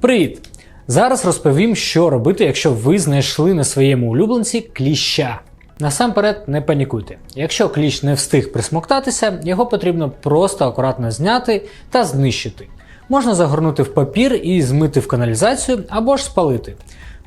Привіт! Зараз розповім, що робити, якщо ви знайшли на своєму улюбленці кліща. Насамперед, не панікуйте. Якщо кліщ не встиг присмоктатися, його потрібно просто акуратно зняти та знищити. Можна загорнути в папір і змити в каналізацію або ж спалити.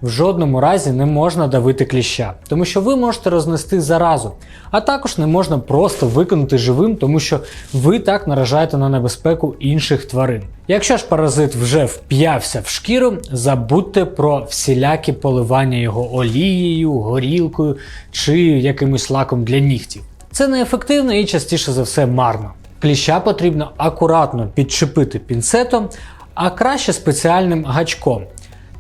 В жодному разі не можна давити кліща, тому що ви можете рознести заразу, а також не можна просто виконати живим, тому що ви так наражаєте на небезпеку інших тварин. Якщо ж паразит вже вп'явся в шкіру, забудьте про всілякі поливання його олією, горілкою чи якимось лаком для нігтів. Це неефективно і частіше за все марно. Кліща потрібно акуратно підчепити пінцетом, а краще спеціальним гачком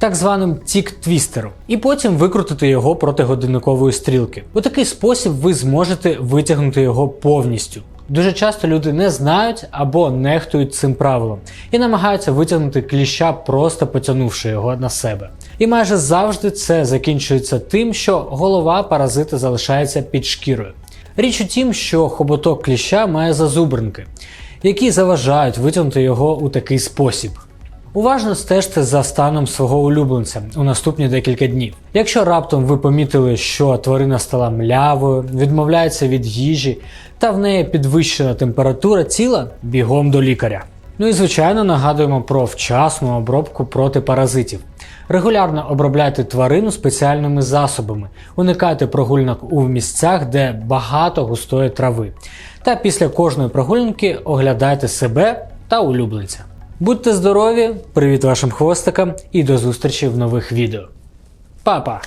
так званим тік-твістером, і потім викрутити його проти годинникової стрілки. У такий спосіб ви зможете витягнути його повністю. Дуже часто люди не знають або нехтують цим правилом і намагаються витягнути кліща, просто потягнувши його на себе. І майже завжди це закінчується тим, що голова паразита залишається під шкірою. Річ у тім, що хоботок кліща має зазубринки, які заважають витягнути його у такий спосіб. Уважно стежте за станом свого улюбленця у наступні декілька днів. Якщо раптом ви помітили, що тварина стала млявою, відмовляється від їжі та в неї підвищена температура тіла, бігом до лікаря. Ну і звичайно нагадуємо про вчасну обробку проти паразитів. Регулярно обробляйте тварину спеціальними засобами, уникайте прогулянок у місцях, де багато густої трави. Та після кожної прогулянки оглядайте себе та улюбленця. Будьте здорові, привіт вашим хвостикам і до зустрічі в нових відео. Па-па!